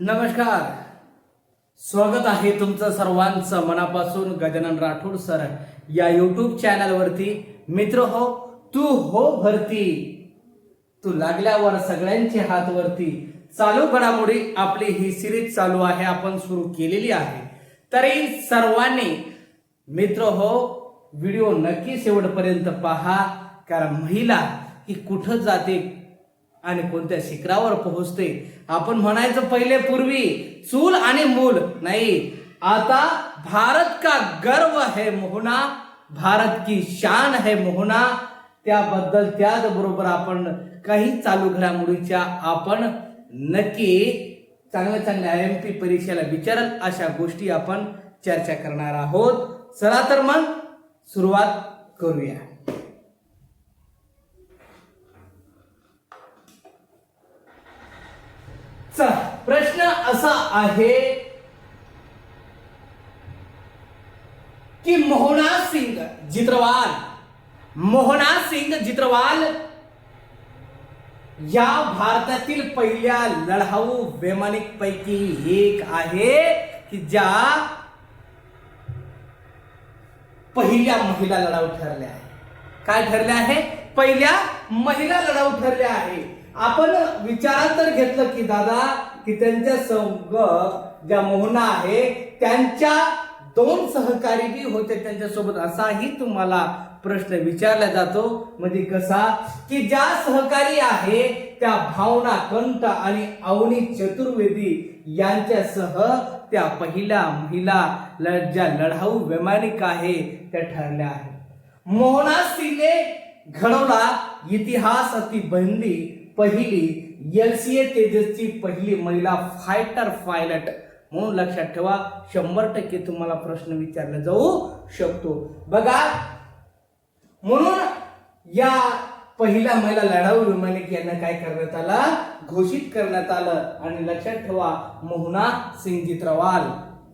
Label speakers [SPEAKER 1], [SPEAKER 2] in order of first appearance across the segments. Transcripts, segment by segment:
[SPEAKER 1] नमस्कार. स्वागत आहे तुमचं सर्वांचं मनापासून गजानन राठोड सर या युट्यूब चॅनलवरती मित्र हो तू हो भरती. तू लागल्यावर सगळ्यांचे हात वरती. चालू घडामोडी आपली ही सिरीज चालू आहे आपण सुरू केलेली आहे. तरी सर्वांनी मित्र हो व्हिडिओ नक्की शेवटपर्यंत पहा. कारण महिला ही कुठं जाते आणि कोणत्या शिखरावर पोहोचते? आपण म्हणायचं पहिले पूर्वी चूल आणि मूल नाही. आता भारत का गर्व है मोहना? भारत की शान है मोहना? त्याबद्दल त्याचबरोबर आपण काही चालू घडामोडीच्या आपण नक्की चांगल्या चांगल्या आय एम पी परीक्षेला विचारल अशा गोष्टी आपण चर्चा करणार आहोत. चला तर मग सुरुवात करूया. चला प्रश्न असा आहे की मोहना सिंग जित्रवाल मोहना सिंग जित्रवाल या भारतातील पहिल्या लढाऊ वैमानिक पैकी एक आहे की ज्या पहिल्या महिला लढाऊ ठरल्या आहे काय ठरल्या आहे पहिल्या महिला लढाऊ ठरल्या आहे आपण विचारात तर घेतलं की दादा की त्यांच्या संग ज्या मोहना आहे त्यांच्या दोन सहकारी बी होते त्यांच्यासोबत. असाही तुम्हाला प्रश्न विचारला जातो. म्हणजे कसा? की ज्या सहकारी आहे त्या भावना कंठ आणि अवनी चतुर्वेदी यांच्यासह त्या पहिल्या महिला ज्या लढाऊ वैमानिक आहे त्या ठरल्या आहेत. मोहना सिंगने घडवला इतिहास अति बंदी पहिली एल सी ए तेजसची पहिली महिला फायटर पायलट म्हणून लक्षात ठेवा शंभर टक्के तुम्हाला प्रश्न विचारला जाऊ शकतो. बघा म्हणून या पहिल्या महिला लढाऊ वैमानिक यांना काय करण्यात आलं? घोषित करण्यात आलं. आणि लक्षात ठेवा मोहना सिंगजीत रवाल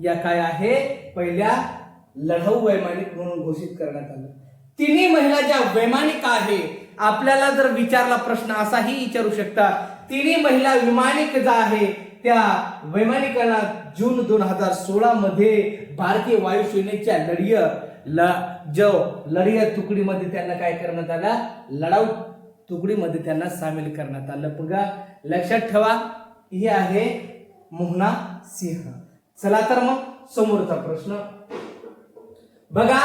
[SPEAKER 1] या काय आहे? पहिल्या लढाऊ वैमानिक म्हणून घोषित करण्यात आलं. तिन्ही महिला ज्या वैमानिक आहे आपल्याला जर विचारला प्रश्न असाही विचारू शकता. तिन्ही महिला वैमानिक ज्या आहे त्या वैमानिकांना जून दोन हजार सोळा मध्ये भारतीय वायुसेनेच्या लढीय ल जो लढीय तुकडीमध्ये त्यांना काय करण्यात आलं? लढाऊ तुकडीमध्ये त्यांना सामील करण्यात आलं. बघा लक्षात ठेवा हे आहे मोहना सिंह. चला तर मग समोरचा प्रश्न. बघा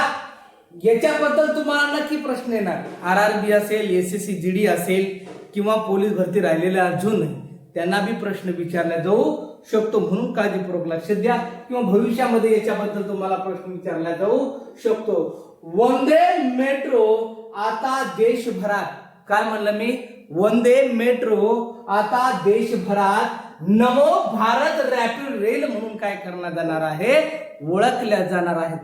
[SPEAKER 1] याच्याबद्दल तुम्हाला नक्की प्रश्न येणार. आर आर बी असेल S S C G D असेल किंवा पोलीस भरती राहिलेले अजून त्यांना बी प्रश्न विचारला जाऊ शकतो म्हणून काळजीपूर्वक लक्ष द्या किंवा भविष्यामध्ये याच्याबद्दल तुम्हाला प्रश्न विचारला जाऊ शकतो. वंदे मेट्रो आता देशभरात. काय म्हणलं मी? वंदे मेट्रो आता देशभरात नवो भारत रॅपिड रेल म्हणून काय करण्यात जाणार आहे? ओळखल्या जाणार आहेत.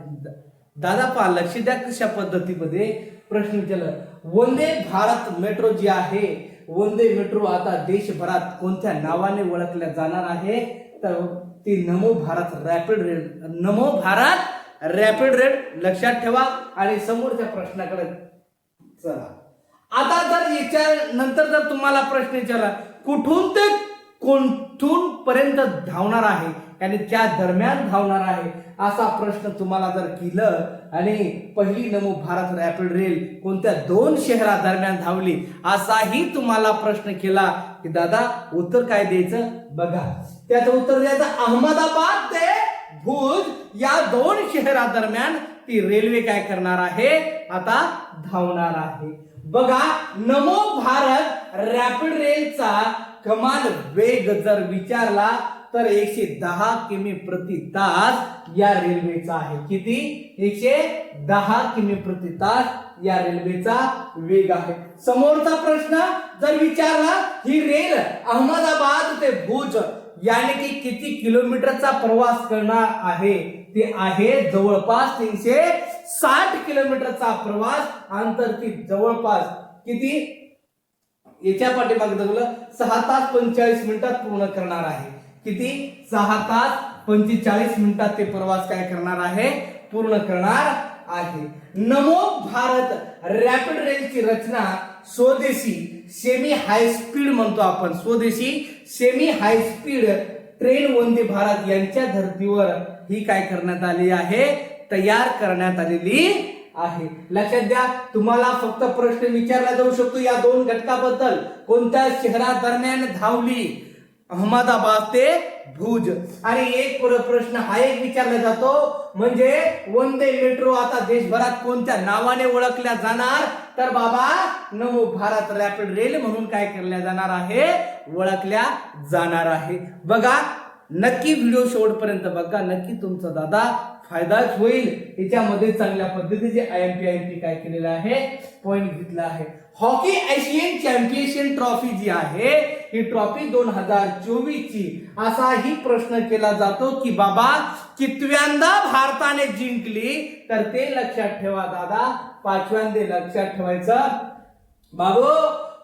[SPEAKER 1] दादा पहा लक्ष द्या कशा पद्धतीमध्ये प्रश्न विचारला वंदे भारत मेट्रो जी आहे वंदे मेट्रो आता देशभरात कोणत्या नावाने ओळखल्या जाणार आहे? तर ती Namo Bharat rapid rail Namo Bharat rapid rail लक्षात ठेवा आणि समोरच्या प्रश्नाकडे चला. आता जर याच्या नंतर जर तुम्हाला प्रश्न विचारला कुठून ते कोणठून पर्यंत धावणार आहे? आणि त्या दरम्यान धावणार आहे असा प्रश्न तुम्हाला जर केलं आणि पहिली नमो भारत रॅपिड रेल कोणत्या दोन शहरा दरम्यान धावली असाही तुम्हाला प्रश्न केला की दादा उत्तर काय द्यायचं? बघा. त्याचं उत्तर द्यायचं अहमदाबाद ते भुज या दोन शहरा दरम्यान ती रेल्वे काय करणार आहे? आता धावणार आहे. बघा नमो भारत रॅपिड रेलचा कमाल वेग जर विचारला तर एकशे दहा किमी प्रति तास या रेल्वेचा आहे. किती? एकशे दहा किमी प्रति तास या रेल्वेचा वेग आहे. समोरचा प्रश्न जर विचारला ही रेल अहमदाबाद ते भुज याने की किती किलोमीटरचा प्रवास करणार आहे? ते आहे जवळपास तीनशे साठ किलोमीटरचा प्रवास अंतर ती जवळपास किती? याच्या पाठीमागे दाखवलं सहा तास पंचेचाळीस मिनिटात पूर्ण करणार आहे. किती? सहा तास पंचेचाळीस मिनिटात ते प्रवास काय करणार आहे? पूर्ण करणार आहे. नमो भारत रॅपिड रेलची रचना स्वदेशी सेमी हाय स्पीड म्हणतो आपण. स्वदेशी semi high speed train Vande Bharat यांच्या धर्तीवर ही काय करण्यात आली आहे? तयार करण्यात आलेली आहे. लक्षात द्या तुम्हाला फक्त प्रश्न विचारला जाऊ शकतो या दोन घटकाबद्दल. कोणत्या शहरादरम्यान धावली? अहमदाबाद ते भुज. आणि एक प्रश्न हा एक विचारला जातो म्हणजे वंदे मेट्रो आता देशभरात कोणत्या नावाने ओळखल्या जाणार? तर बाबा नवो भारत रॅपिड रेल म्हणून काय केल्या जाणार आहे? ओळखल्या जाणार आहे. बघा नक्की व्हिडिओ शेवटपर्यंत बघा. नक्की तुमचा दादा फायदाच होईल. याच्यामध्ये चांगल्या पद्धतीचे I M P I M P काय केलेलं आहे? पॉईंट घेतला आहे. हॉकी एशियन चॅम्पियनशिप ट्रॉफी जी आहे ही ट्रॉफी दोन हजार चोवीस ची असाही प्रश्न केला जातो की बाबा कितव्यांदा भारताने जिंकली? तर ते लक्षात ठेवा दादा. पाचव्यांदे लक्षात ठेवायचं. बाबू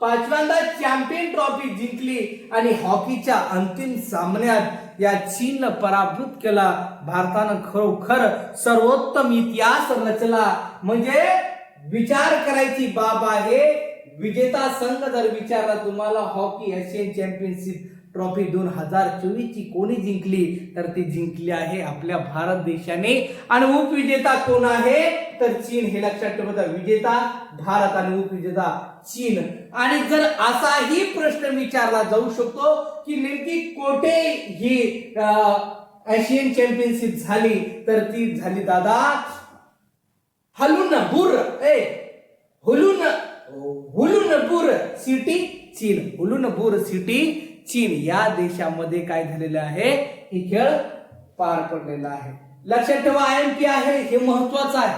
[SPEAKER 1] पाचव्यांदा चॅम्पियन ट्रॉफी जिंकली आणि हॉकीच्या अंतिम सामन्यात या चीननं पराभूत केला. भारतानं खरोखर सर्वोत्तम इतिहास रचला म्हणजे विचार करायची बाब आहे. विजेता संघ जर विचारला तुम्हाला हॉकी एशियन चॅम्पियनशिप ट्रॉफी दोन हजार चोवीस ची कोणी जिंकली? तर ती जिंकली आहे आपल्या भारत देशाने. आणि उपविजेता कोण आहे? तर चीन. हे लक्षात ठेवता विजेता भारत आणि उपविजेता चीन. आणि जर असाही प्रश्न विचारला जाऊ शकतो की नेमकी कोठे ही एशियन चॅम्पियनशिप झाली तर ती झाली दादा हलुन बुर ए हुलुन हुलुनपूर सिटी चीन. हुलुनपूर सिटी चीन. या देशामध्ये काय झालेलं आहे? हे खेळ पार पडलेला आहे. लक्षात ठेवा आय एम पी आहे हे महत्वाचं आहे.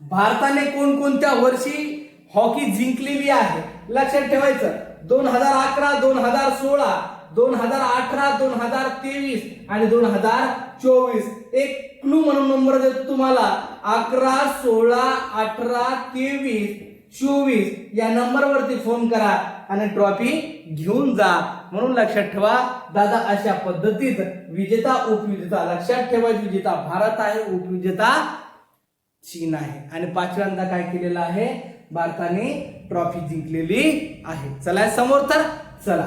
[SPEAKER 1] भारताने कोणकोणत्या वर्षी हॉकी जिंकलेली आहे. लक्षात ठेवायचं. दोन हजार अकरा दोन हजार सोळा दोन हजार अठरा दोन हजार तेवीस आणि दोन हजार चोवीस. एक क्लू म्हणून नंबर देतो तुम्हाला. अकरा सोळा अठरा तेवीस चोवीस. या नंबरवरती फोन करा आणि ट्रॉफी घेऊन जा. म्हणून लक्षात ठेवा दादा अशा पद्धतीत विजेता उपविजेता लक्षात ठेवा विजेता भारत आहे उपविजेता चीन आहे. आणि पाचव्यांदा काय केलेलं आहे? भारताने ट्रॉफी जिंकलेली आहे. चला समोर तर चला.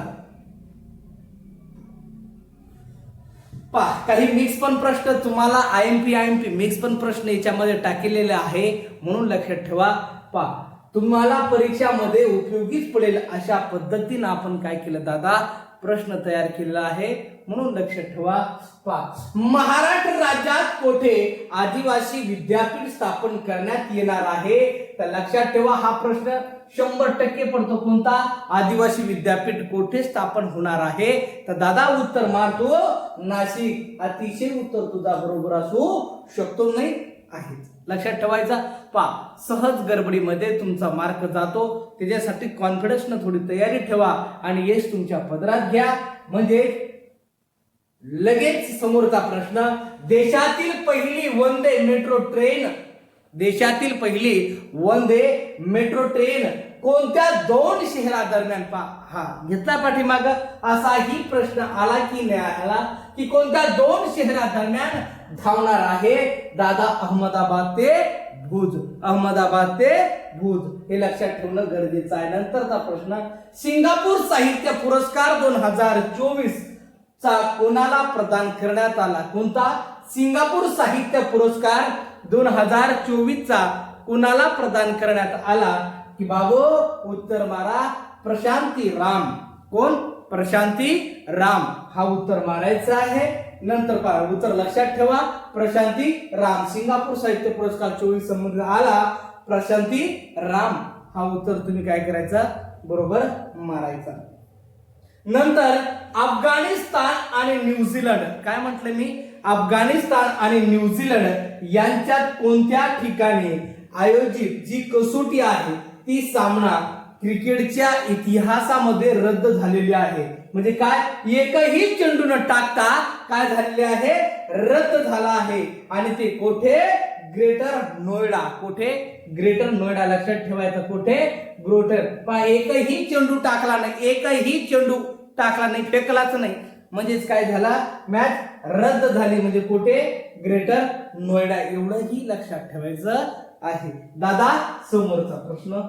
[SPEAKER 1] पा काही मिक्स पण प्रश्न तुम्हाला I M P I M P mix पण प्रश्न याच्यामध्ये टाकलेले आहे. म्हणून लक्षात ठेवा. पा तुम्हाला परीक्षामध्ये उपयोगीच पडेल अशा पद्धतीनं आपण काय केलं दादा? प्रश्न तयार केलेला आहे. म्हणून लक्षात ठेवा. पा महाराष्ट्र राज्यात कोठे आदिवासी विद्यापीठ स्थापन करण्यात येणार आहे? तर लक्षात ठेवा हा प्रश्न शंभर टक्के पडतो. कोणता? आदिवासी विद्यापीठ कोठे स्थापन होणार आहे? तर दादा उत्तर मारतो नाशिक अतिशय उत्तर तुझा बरोबर असू शकतो नाही आहे. लक्षात ठेवायचा? पा सहज गडबडीमध्ये तुमचा मार्क जातो. त्याच्यासाठी कॉन्फिडन्सनं थोडी तयारी ठेवा आणि यश तुमच्या पदरात घ्या. म्हणजे लगेच समोरचा प्रश्न देशातील पहिली वंदे मेट्रो ट्रेन देशातील पहिली वंदे मेट्रो ट्रेन कोणत्या दोन शहरादरम्यान पा हा घेतला पाठीमाग? असाही प्रश्न आला की नाही आला की कोणत्या दोन शहरादरम्यान धावणार आहे दादा अहमदाबाद ते भुज? अहमदाबाद ते भुज. हे लक्षात ठेवणं गरजेचं आहे. नंतरचा प्रश्न सिंगापूर साहित्य पुरस्कार दोन हजार चोवीस चा कोणाला प्रदान करण्यात आला? कोणता? सिंगापूर साहित्य पुरस्कार दोन हजार चोवीसचा कुणाला प्रदान करण्यात आला? की बाबो उत्तर मारा प्रशांती राम. कोण? प्रशांती राम. हा उत्तर मारायचा आहे. नंतर पहा उत्तर लक्षात ठेवा. प्रशांती राम. सिंगापूर साहित्य पुरस्कार चोवीस संबंधित आला. प्रशांती राम. हा उत्तर तुम्ही काय करायचा? बरोबर मारायचा. नंतर अफगाणिस्तान आणि न्यूझीलंड. काय म्हटलं मी? अफगाणिस्तान आणि न्यूझीलंड यांच्यात कोणत्या ठिकाणी आयोजित जी कसोटी आहे ती सामना क्रिकेटच्या इतिहासामध्ये रद्द झालेली आहे. म्हणजे काय? एकही चेंडू न टाकता काय झालेले आहे? रद्द झाला आहे. आणि ते कोठे? ग्रेटर नोएडा. कोठे? ग्रेटर नोएडा. लक्षात ठेवायचं कोठे? ग्रोटर. पहा एकही चेंडू टाकला नाही. एकही चेंडू टाकला नाही. फेकलाच नाही. म्हणजेच काय झाला? मॅच रद्द झाली. म्हणजे कुठे? ग्रेटर नोएडा. एवढंही लक्षात ठेवायचं आहे. दादा समोरचा प्रश्न.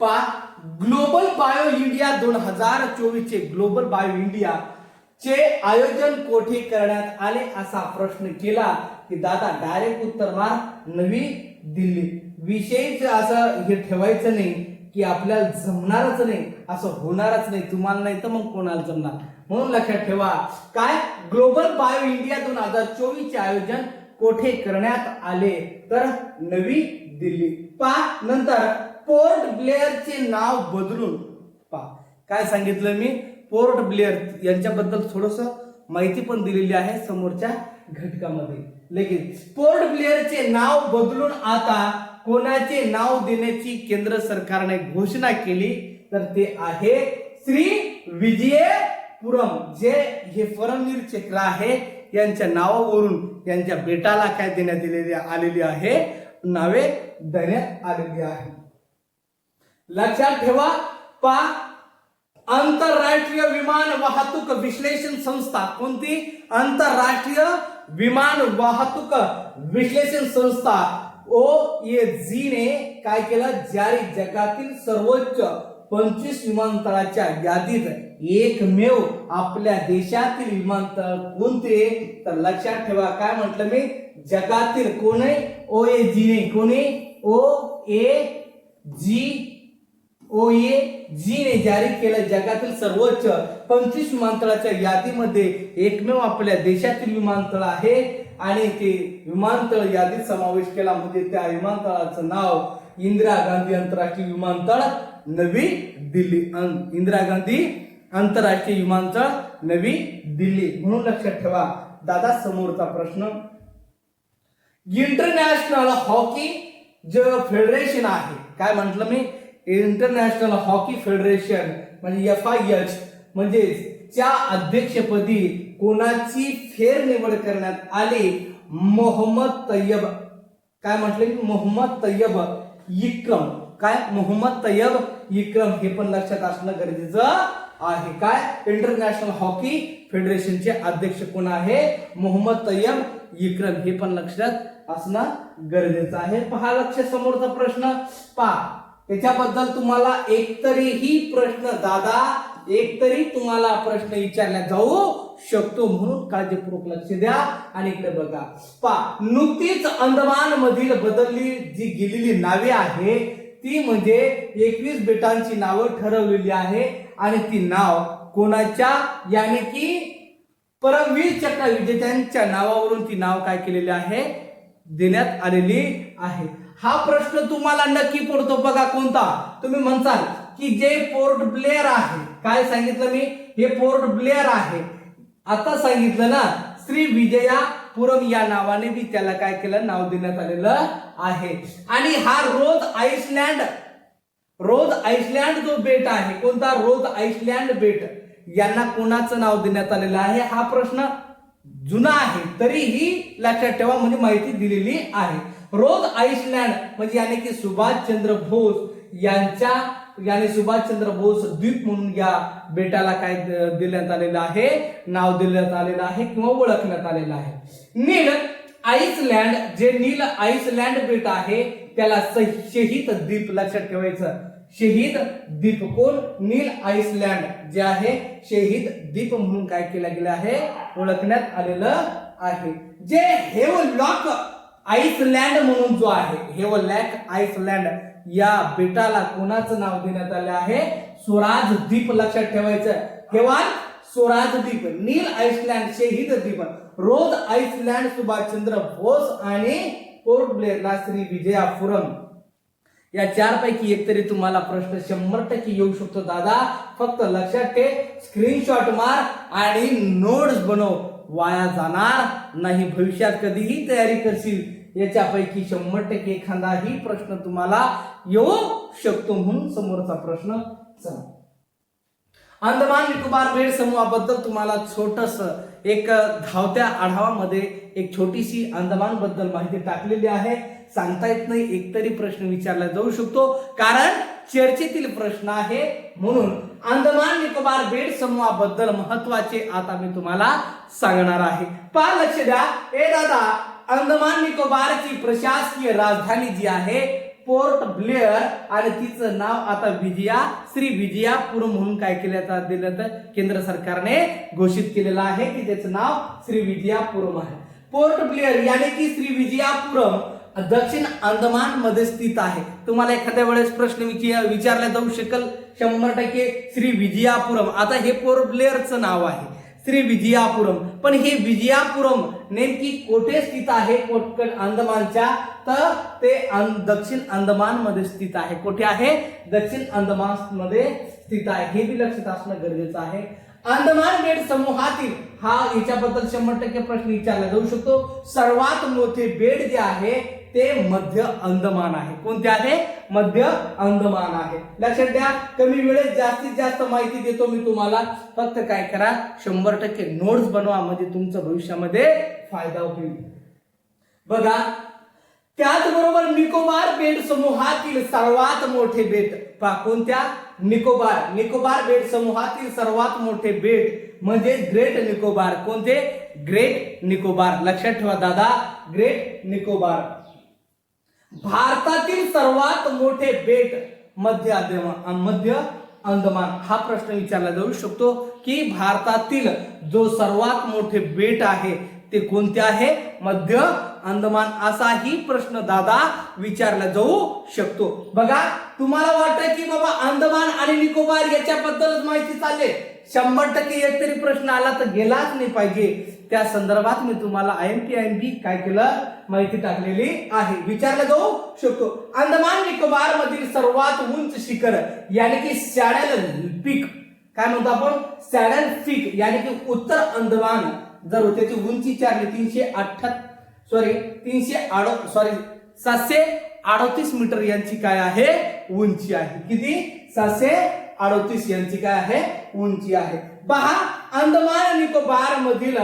[SPEAKER 1] पा ग्लोबल बायो इंडिया दोन हजार चोवीस चे ग्लोबल बायो इंडिया चे आयोजन कोठे करण्यात आले असा प्रश्न केला की दादा डायरेक्ट उत्तर मार नवी दिल्ली. विषयीच असं हे ठेवायचं नाही. की आपल्याला जमणारच नाही असं होणारच नाही तुम्हाला नाही तर मग कोणाला जमणार? म्हणून लक्षात ठेवा काय ग्लोबल बायो इंडिया दोन हजार चोवीस चे आयोजन कोठे करण्यात आले? तर नवी दिल्ली. पा नंतर पोर्ट ब्लेअरचे नाव बदलून. पा काय सांगितलं मी? पोर्ट ब्लेअर यांच्याबद्दल थोडस माहिती पण दिलेली आहे समोरच्या घटकामध्ये. लगेच पोर्ट ब्लेअरचे नाव बदलून आता कोणाचे नाव देण्याची केंद्र सरकारने घोषणा केली तर ते आहे श्री विजयपुरम जे हे परमवीर चक्र आहे यांच्या नावावरून यांच्या बेटाला काय देण्यात दिलेली आलेली आहे? नावे देण्यात आलेली आहे. लक्षात ठेवा पा आंतरराष्ट्रीय विमान वाहतूक विश्लेषण संस्था कोणती? आंतरराष्ट्रीय विमान वाहतूक विश्लेषण संस्था. ओ ए ने काय केलं? जारी जगातील सर्वोच्च पंचवीस विमानतळाच्या यादीत एकमेव आपल्या देशातील विमानतळ कोणते? तर लक्षात ठेवा काय म्हटलं मी? जगातील कोणे? ओ ए जीने कोणी? ओ ए जी ओ ए जीने जारी केलं जगातील सर्वोच्च पंचवीस विमानतळाच्या यादीमध्ये एकमेव आपल्या देशातील विमानतळ आहे. आणि ते विमानतळ यादीत समावेश केला. म्हणजे त्या विमानतळाचं नाव इंदिरा गांधी आंतरराष्ट्रीय विमानतळ नवी दिल्ली. इंदिरा गांधी आंतरराष्ट्रीय विमानतळ नवी दिल्ली. म्हणून लक्षात ठेवा दादा समोरचा प्रश्न. इंटरनॅशनल हॉकी जे फेडरेशन आहे. काय म्हटलं मी? इंटरनॅशनल हॉकी फेडरेशन म्हणजे एफ आय एच म्हणजे च्या अध्यक्षपदी कोणाची फेरनिवड करण्यात आली? मोहम्मद तय्यब काय म्हटले की मोहम्मद तय्यब इक्रम. काय? मोहम्मद तय्यब इक्रम हे पण लक्षात असणं गरजेचं आहे. काय? इंटरनॅशनल हॉकी फेडरेशनचे अध्यक्ष कोण आहे? मोहम्मद तय्यब इक्रम. हे पण लक्षात असणं गरजेचं आहे. पहा लक्ष समोरचा प्रश्न. पहा. त्याच्याबद्दल तुम्हाला एकतरीही प्रश्न दादा एकतरी तुम्हाला प्रश्न विचारला जाऊ शकतो म्हणून काळजीपूर्वक लक्ष द्या आणि इकडे बघा. पा नुकतीच अंदमान मधील बदलली जी गेलेली नावे आहे ती म्हणजे एकवीस बेटांची नावं ठरवलेली आहे आणि ती नाव कोणाच्या? याने की परमवीर चक्र विजेत्यांच्या नावावरून ती नाव काय केलेली आहे? देण्यात आलेली आहे. हा प्रश्न तुम्हाला नक्की पडतो बघा कोणता? तुम्ही म्हणताल की जे पोर्ट ब्लेअर आहे काय सांगितलं मी? हे पोर्ट ब्लेअर आहे. आता सांगितलं ना श्री विजया पुरम या नावाने बी त्याला काय केलं नाव देण्यात आलेलं आहे. आणि हा रोज आईसलँड रोज आईसलँड जो बेट आहे कोणता? रोज आईसलँड बेट. यांना कोणाचं नाव देण्यात आलेलं आहे? हा प्रश्न जुना आहे तरीही लक्षात ठेवा म्हणजे माहिती दिलेली आहे. रोज आईसलँड म्हणजे याने की सुभाषचंद्र बोस यांच्या याने सुभाषचंद्र बोस द्वीप म्हणून या बेटाला काय द- देण्यात आलेलं आहे? नाव देण्यात आलेलं आहे किंवा ओळखण्यात आलेलं आहे. नील आईसलँड जे नील आईसलँड बेट आहे त्याला शहीद द्वीप लक्षात ठेवायचं. शहीद द्वीप कोण? नील आईसलँड जे आहे शहीद द्वीप म्हणून काय केलं गेलं आहे? ओळखण्यात आलेलं आहे. जे हेवलॉक आईसलँड म्हणून जो आहे हेवलॅक आईसलँड या बेटाला कोणाचं नाव देण्यात आलं आहे? स्वराज द्वीप लक्षात ठेवायचं. हेवान स्वराज द्वीप नील आईसलँड शहीद द्वीप रोज आईसलँड सुभाषचंद्र बोस आणि पोर्ट ब्लेअरला श्री विजयापुरम. या चार पैकी एक तरी तुम्हाला प्रश्न शंभर टक्के येऊ शकतो दादा. फक्त लक्षात ठेव. स्क्रीनशॉट मार आणि नोट्स बनव. वाया जाणार नाही. भविष्यात कधीही तयारी करशील. याच्यापैकी शंभर टक्के एखादाही प्रश्न तुम्हाला येऊ शकतो म्हणून समोरचा प्रश्न चला. अंदमान निकोबार बेड समूहाबद्दल तुम्हाला छोटस एक धावत्या आढावामध्ये एक छोटीशी अंदमानबद्दल माहिती टाकलेली आहे. सांगता येत नाही एकतरी प्रश्न विचारला जाऊ शकतो. कारण चर्चेतील प्रश्न आहे म्हणून अंदमान निकोबार बेट समूहाबद्दल महत्त्वाचे आता मी तुम्हाला सांगणार आहे. पहा लक्ष द्या. ए दादा अंदमान निकोबारची प्रशासकीय राजधानी जी आहे पोर्ट ब्लेअर आणि तिचं नाव आता विजया श्री विजयापुरम म्हणून काय केलं दिलं तर केंद्र सरकारने घोषित केलेलं आहे की त्याचं नाव श्री विजयापुरम आहे. पोर्ट ब्लेअर याने की श्री विजयापुरम दक्षिण अंदमानमध्ये स्थित आहे. तुम्हाला एखाद्या वेळेस प्रश्न विचार विचारला जाऊ शकेल शंभर टक्के श्री विजयापुरम आता हे पोर्ट ब्लेअरचं नाव आहे. श्री विजयापुरम पण हे विजयापुरम नेमकी कोठे स्थित आहे? कोटकट अंदमानच्या? तर ते दक्षिण अंदमानमध्ये स्थित आहे. कुठे आहे? दक्षिण अंदमानमध्ये स्थित आहे. हे बी लक्षात असणं गरजेचं आहे. अंदमान बेट समूहातील हा याच्याबद्दल शंभर टक्के प्रश्न विचारला जाऊ शकतो. सर्वात मोठे बेट जे आहे ते मध्य अंदमान आहे. कोणते आहे? मध्य अंदमान आहे. लक्षात द्या कमी वेळेत जास्तीत जास्त माहिती देतो मी तुम्हाला. फक्त काय करा शंभर टक्के नोट्स बनवा म्हणजे तुमचं भविष्यामध्ये फायदा होईल. बघा त्याचबरोबर निकोबार बेट समूहातील सर्वात मोठे बेट. पहा कोणत्या? निकोबार. निकोबार बेट समूहातील सर्वात मोठे बेट म्हणजे ग्रेट निकोबार. कोणते? ग्रेट निकोबार. लक्षात ठेवा दादा ग्रेट निकोबार. भारतातील सर्वात मोठे बेट मध्य मध्य अंदमान. हा प्रश्न विचारला जाऊ शकतो की भारतातील जो सर्वात मोठे बेट आहे ते कोणते आहे? मध्य अंदमान असाही प्रश्न दादा विचारला जाऊ शकतो. बघा तुम्हाला वाटतं की बाबा अंदमान आणि निकोबार याच्याबद्दलच माहिती चालले शंभर टक्के एक तरी प्रश्न आला तर गेलाच नाही पाहिजे. त्या संदर्भात मी तुम्हाला I M P I M P काय केलं माहिती टाकलेली आहे. विचारला जाऊ शकतो. अंदमान निकोबार मधील सर्वात उंच शिखर यानी की सॅडल पीक. काय म्हणतो आपण? सॅडल पीक यानी की उत्तर अंदमान. जर त्याची उंची चारली तीनशे अठ्ठा सॉरी तीनशे आडो सॉरी सातशे अडोतीस मीटर यांची काय आहे? उंची आहे. किती? सातशे अडोतीस यांची काय आहे? उंची आहे. पहा अंदमान निकोबार मधील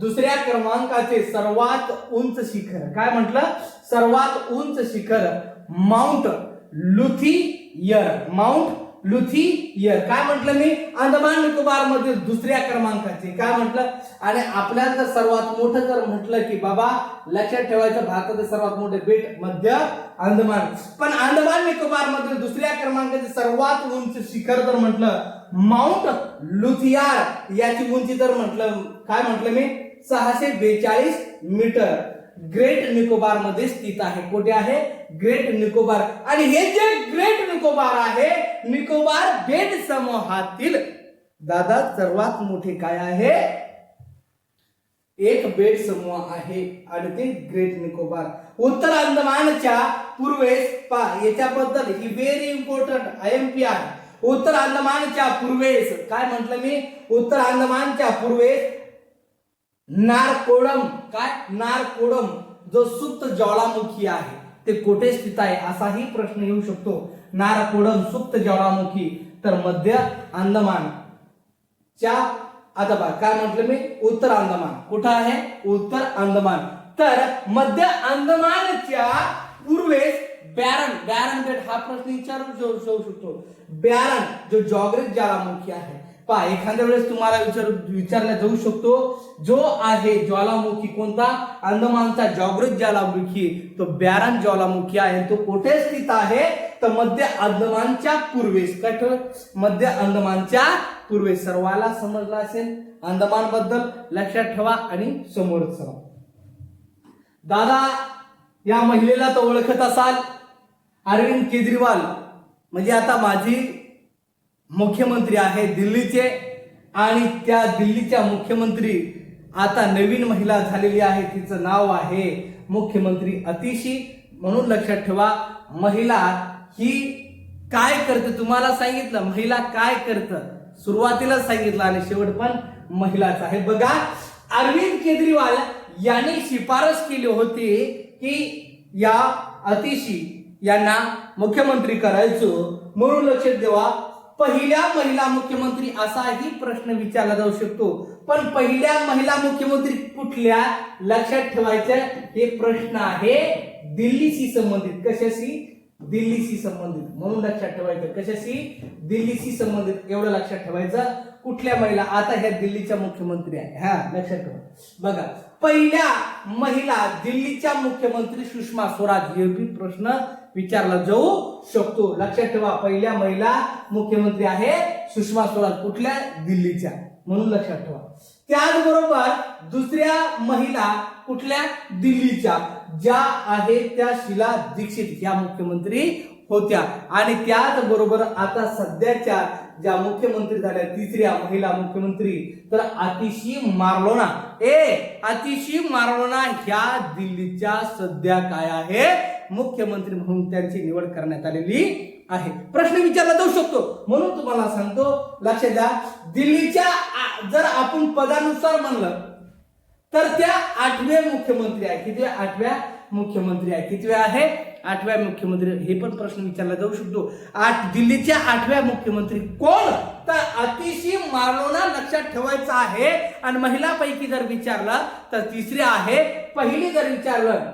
[SPEAKER 1] दुसऱ्या क्रमांकाचे सर्वात उंच शिखर. काय म्हटलं? सर्वात उंच शिखर माउंट लुथियर माउंट लुथियर काय म्हटलं मी? अंदमान निकोबार मधील दुसऱ्या क्रमांकाचे. काय म्हटलं? आणि आपल्याला सर्वात मोठं जर म्हटलं की बाबा लक्षात ठेवायचं भारताचे सर्वात मोठे बेट मध्य अंदमान. पण अंदमान निकोबार मधील दुसऱ्या क्रमांकाचे सर्वात उंच शिखर जर म्हटलं माउंट लुथियार. याची उंची जर म्हटलं काय म्हटलं मी? सहाशे बेचाळीस मीटर. ग्रेट निकोबारमध्ये स्थित आहे. कुठे आहे? ग्रेट निकोबार. आणि हे जे ग्रेट निकोबार आहे निकोबार बेट समूहातील. दादा सर्वात मोठे काय आहे? एक बेट समूह आहे आणि ते ग्रेट निकोबार. उत्तर अंदमानच्या पूर्वेस पा याच्याबद्दल ही very important I M P R उत्तर अंदमानच्या पूर्वेस काय म्हटलं मी? उत्तर अंदमानच्या पूर्वेस नारकोडम. काय? नारकोडम जो सुप्त ज्वालामुखी आहे. ते कुठे स्थित आहे? असाही प्रश्न येऊ शकतो. नारकोडम सुप्त ज्वालामुखी. तर मध्य अंदमान. च्या आता बघा काय म्हटलं मी? उत्तर अंदमान. कुठं आहे? उत्तर अंदमान. तर मध्य अंदमानच्या पूर्वेस बॅरन बॅरन बेट हा प्रश्न विचारू जाऊ शकतो. बॅरन जो जॉग्रिक ज्वालामुखी आहे. पहा एखाद्या वेळेस तुम्हाला विचार विचारला जाऊ शकतो जो आहे ज्वालामुखी कोणता? अंदमानचा जागृत ज्वालामुखी. तो बॅरन ज्वालामुखी आहे तो कुठे स्थित आहे? तर मध्य अंदमानच्या पूर्वेस. काय ठेव मध्य अंदमानच्या पूर्वेस. सर्वाला समजला असेल? अंदमानबद्दल लक्षात ठेवा आणि समोर चला. दादा या महिलेला तर ओळखत असाल. अरविंद केजरीवाल. म्हणजे आता माझी मुख्यमंत्री आहे दिल्लीचे आणि त्या दिल्लीच्या मुख्यमंत्री आता नवीन महिला झालेली आहे तिचं नाव आहे मुख्यमंत्री अतिशी. म्हणून लक्षात ठेवा महिला ही काय करते तुम्हाला सांगितलं? महिला काय करतं? सुरुवातीला सांगितलं आणि शेवट पण महिलाच आहे. बघा अरविंद केजरीवाल यांनी शिफारस केली होती की या अतिशी यांना मुख्यमंत्री करायचो. म्हणून लक्षात देवा पहिल्या महिला मुख्यमंत्री असाही प्रश्न विचारला जाऊ शकतो. पण पहिल्या महिला मुख्यमंत्री कुठल्या लक्षात ठेवायचं? हे प्रश्न आहे दिल्लीशी संबंधित. कशाशी? दिल्लीशी संबंधित. म्हणून लक्षात ठेवायचं. कशाशी? दिल्लीशी संबंधित. एवढं लक्षात ठेवायचं. कुठल्या महिला? आता ह्या दिल्लीच्या मुख्यमंत्री आहे हा लक्षात ठेवा. बघा पहिल्या महिला दिल्लीच्या मुख्यमंत्री सुषमा स्वराज हे प्रश्न विचारला जाऊ शकतो. लक्षात ठेवा पहिल्या महिला मुख्यमंत्री आहे सुषमा स्वराज कुठल्या दिल्लीच्या? म्हणून लक्षात ठेवा. त्याचबरोबर दुसऱ्या महिला कुठल्या दिल्लीच्या? ज्या आहेत त्या शिला दीक्षित या मुख्यमंत्री होत्या. आणि त्याचबरोबर आता सध्याच्या ज्या मुख्यमंत्री झाल्या तिसऱ्या महिला मुख्यमंत्री तर आतिशी मार्लोना. ए आतिशी मार्लोना ह्या दिल्लीच्या सध्या काय आहे? मुख्यमंत्री म्हणून त्यांची निवड करण्यात आलेली आहे. प्रश्न विचारला जाऊ शकतो. म्हणून तुम्हाला सांगतो लक्षात द्या. दिल्लीच्या जर आपण पदानुसार म्हणलं तर त्या आठव्या मुख्यमंत्री आहे. किती आठव्या? मुख्यमंत्री आहे. कितव्या आहे? आठव्या मुख्यमंत्री हे पण प्रश्न विचारला जाऊ शकतो. आठ दिल्लीच्या आठव्या मुख्यमंत्री कोण? तर अतिशय मार्लोना लक्षात ठेवायचं आहे. आणि महिलापैकी जर विचारलं तर तिसरी आहे पहिली जर विचारलं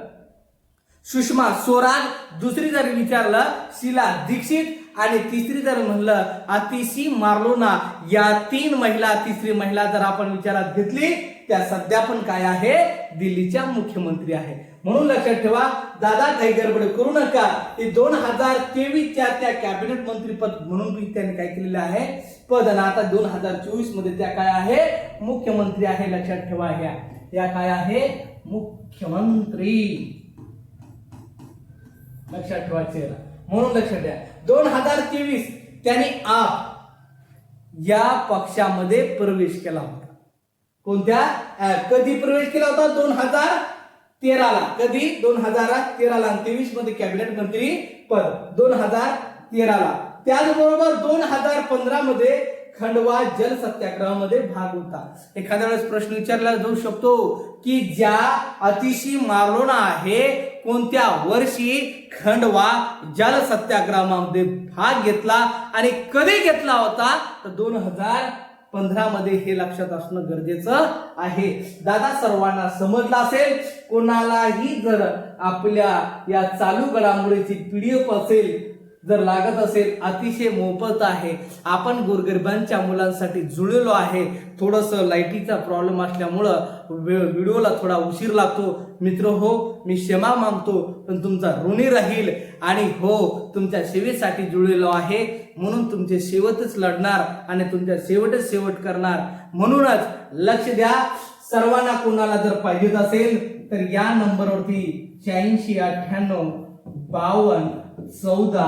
[SPEAKER 1] सुषमा स्वराज दुसरी जर विचारलं शीला दीक्षित आणि तिसरी जर म्हणलं अतिशी मार्लोना या तीन महिला तिसरी महिला जर आपण विचारात घेतली त्या सध्या पण काय आहे? दिल्लीच्या मुख्यमंत्री आहे म्हणून लक्षात ठेवा दादा काही गडबड करू नका. ते दोन हजार तेवीसच्या त्या कॅबिनेट मंत्रीपद म्हणून त्यांनी काय केलेलं आहे? पद. आणि आता दोन हजार चोवीसमध्ये त्या काय आहे? मुख्यमंत्री आहे लक्षात ठेवा ह्या. या काय आहे? मुख्यमंत्री. लक्षात ठेवा चेहरा. म्हणून लक्षात द्या. दोन हजार तेवीस त्यांनी आप या पक्षामध्ये प्रवेश केला होता. कोणत्या? कधी प्रवेश केला होता? दोन हजार तेराला. कधी? दोन हजार तेराला. आणि तेवीसमध्ये कॅबिनेट मंत्री पद. दोन हजार तेराला. त्याचबरोबर दोन हजार पंधरा मध्ये खंडवा जल सत्याग्रहामध्ये भाग होता. एखाद्या वेळेस प्रश्न विचारला जाऊ शकतो की ज्या अतिशी मार्लोना आहे कोणत्या वर्षी खंडवा जल सत्याग्रहामध्ये भाग घेतला आणि कधी घेतला होता? तर दोन हजार पंधरा मध्ये हे लक्षात असणं गरजेचं आहे. दादा सर्वांना समजलं असेल? कोणालाही जर आपल्या या चालू घडामोडीची पीडीएफ असेल जर लागत असेल अतिशय मोफत आहे. आपण गोरगरिबांच्या मुलांसाठी जुळलेलो आहे. थोडंसं लाईटीचा प्रॉब्लेम असल्यामुळं व्हिडिओला थोडा उशीर लागतो. मित्र हो मी क्षमा मागतो पण तुमचा ऋणी राहील आणि हो तुमच्या सेवेसाठी जुळलेलो आहे. म्हणून तुमचे शेवटच लढणार आणि तुमच्या शेवटच शेवट करणार. म्हणूनच लक्ष द्या सर्वांना कोणाला जर पाहिजेत असेल तर या नंबरवरती शहाऐंशी अठ्ठ्याण्णव बावन्न चौदा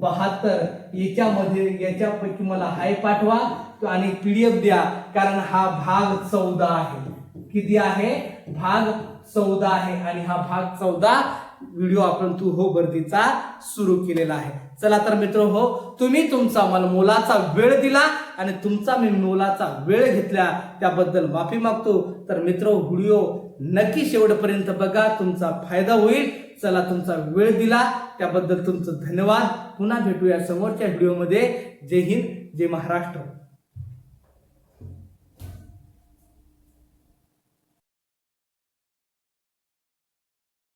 [SPEAKER 1] बहात्तर याच्यामध्ये याच्यापैकी मला हाय पाठवा तो आणि पीडीएफ द्या कारण हा भाग चौदा आहे. किती आहे? भाग चौदा आहे आणि हा भाग चौदा व्हिडिओ आपण तू हो भरतीचा सुरू केलेला आहे. चला तर मित्र हो तुम्ही तुमचा मला मोलाचा वेळ दिला आणि तुमचा मी मोलाचा वेळ घेतला त्याबद्दल माफी मागतो. तर मित्र व्हिडिओ नक्की शेवटपर्यंत बघा तुमचा फायदा होईल. चला तुमचा वेळ दिला. त्याबद्दल तुमचं धन्यवाद. पुन्हा भेटूया समोरच्या व्हिडिओमध्ये. जय हिंद जय महाराष्ट्र.